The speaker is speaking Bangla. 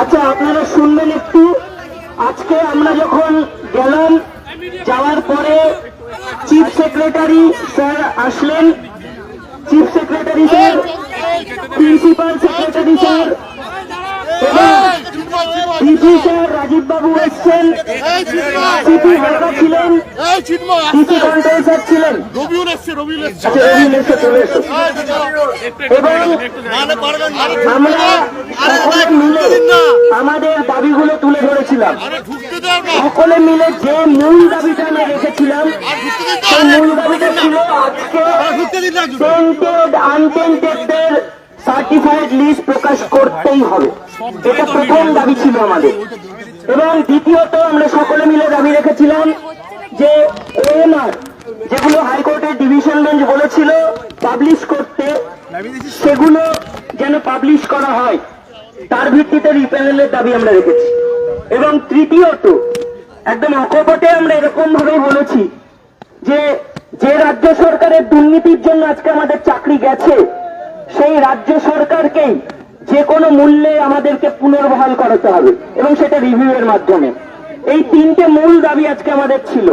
আচ্ছা আপনারা শুনবেন একটু। আজকে আমরা যখন গেলাম যাওয়ার পরে চিফ সেক্রেটারি স্যার আসলেন। Chief secretary sir principal secretary sir sir Rajib babu এসছেন। সিপি হালকা ছিলেন। ডিসি কন্ট্রোল স্যার ছিলেন। এসছে রবিউল এসছে। মানে আমাদের দাবিগুলো তুলে ধরেছিলাম। সকলে মিলে যে মূল দাবিটা আমরা রেখেছিলাম সেই মূল দাবিটা ছিল আজকে সার্টিফাইড লিস্ট প্রকাশ করতেই হবে। এটা প্রথম দাবি ছিল আমাদের। এবং দ্বিতীয়ত আমরা সকলে মিলে দাবি রেখেছিলাম যে ওএমআর যেগুলো হাইকোর্টের ডিভিশন বেঞ্চ বলেছিল পাবলিশ করতে, সেগুলো যেন পাবলিশ করা হয়। তার ভিত্তিতে রিপ্যানেলের দাবি আমরা রেখেছি। এবং তৃতীয়ত, একদম অকপটে আমরা এরকম ভাবেই বলেছি যে যে রাজ্য সরকারের দুর্নীতির জন্য আজকে আমাদের চাকরি গেছে, সেই রাজ্য সরকারকেই যে কোনো মূল্যে আমাদেরকে পুনর্বহাল করাতে হবে এবং সেটা রিভিউ এর মাধ্যমে। এই তিনটে মূল দাবি আজকে আমাদের ছিল।